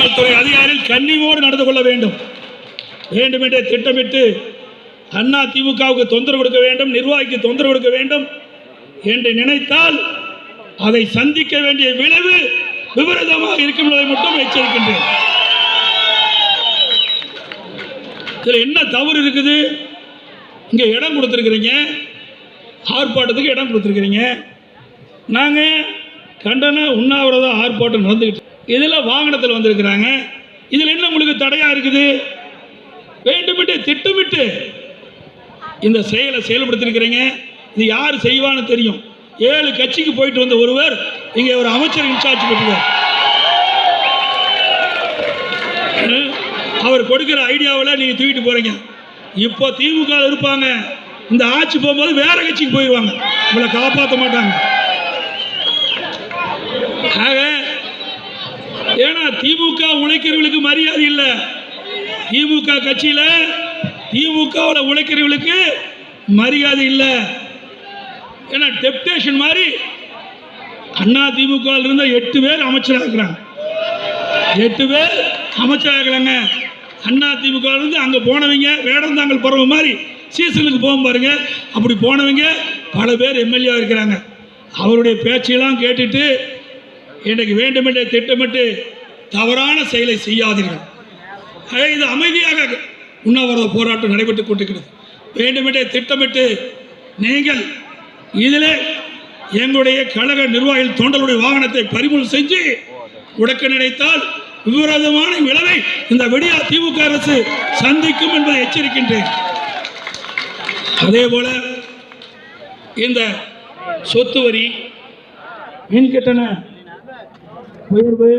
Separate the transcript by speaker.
Speaker 1: காவல்துறை அதிகாரிகள் கண்ணிவோடு நடந்து கொள்ள வேண்டும். வேண்டுமென்றே திட்டமிட்டு அண்ணா திமுகவுக்கு தொந்தரவு கொடுக்க வேண்டும் நிர்வாகிக்கு தொந்தரவு கொடுக்க வேண்டும் என்று நினைத்தால் அதை சந்திக்க வேண்டிய விளைவு விபரீதமாக இருக்கும் என்பதை மட்டும் எச்சரிக்கின்றேன். இதில் என்ன தவறு இருக்குது? இங்கே இடம் கொடுத்துருக்குறீங்க. ஆர்ப்பாட்டத்துக்கு இடம் கொடுத்துருக்குறீங்க. நாங்கள் கண்டன உண்ணாவிரத ஆர்ப்பாட்டம் நடந்துக்கிட்டு இதில் வாகனத்தில் வந்திருக்கிறாங்க. இதில் என்ன உங்களுக்கு தடையாக இருக்குது? வேண்டுமிட்டு திட்டமிட்டு இந்த செயலை செயல்படுத்திருக்கிறீங்க. இது யார் செய்வான்னு தெரியும். ஏழு கட்சிக்கு போயிட்டு வந்த ஒருவர் இங்கே ஒரு அமைச்சர் இன்சார்ஜ் பெற்றுவார். அவர் கொடுக்கிற ஐடியாவில் நீங்கள் தூக்கிட்டு போகிறீங்க இப்போ திமுக இருப்பாங்க. இந்த ஆட்சி போகும்போது வேற கட்சிக்கு போயிடுவாங்க உங்களை காப்பாற்ற மாட்டாங்க ஆக ஏன்னா திமுக உழைக்கிறவர்களுக்கு மரியாதை இல்லை. திமுக கட்சியில் திமுக உழைக்கிறவர்களுக்கு மரியாதை இல்லை. ஏன்னா டெப்டேஷன் மாதிரி அண்ணா திமுக இருந்த எட்டு பேர் அமைச்சராக இருக்கிறாங்க. எட்டு பேர் அமைச்சராக இருக்கிறாங்க. அண்ணா திமுக இருந்து அங்கே போனவங்க வேடந்தாங்கல் பருவ மாதிரி சீசனுக்கு போகும் பாருங்க. அப்படி போனவங்க பல பேர் எம்எல்ஏ இருக்கிறாங்க. அவருடைய பேச்செல்லாம் கேட்டுட்டு எனக்கு வேண்டுமென்றே திட்டமிட்டு தவறான செயலை செய்யாதீர்கள். இது அமைதியாக உண்ணாவிரத போராட்டம் நடைபெற்றுக் கொண்டிருக்கிறது. வேண்டுமென்றே திட்டமிட்டு நீங்கள் இதிலே எங்களுடைய கழக நிர்வாகிகள் தொண்டருடைய வாகனத்தை பறிமுதல் செஞ்சு உடக்க நினைத்தால் விபரீதமான விளைவை இந்த விடியா திமுக அரசு சந்திக்கும் என்பதை எச்சரிக்கின்றேன். அதே போல இந்த சொத்து வரி மின் கட்டண உயர்வு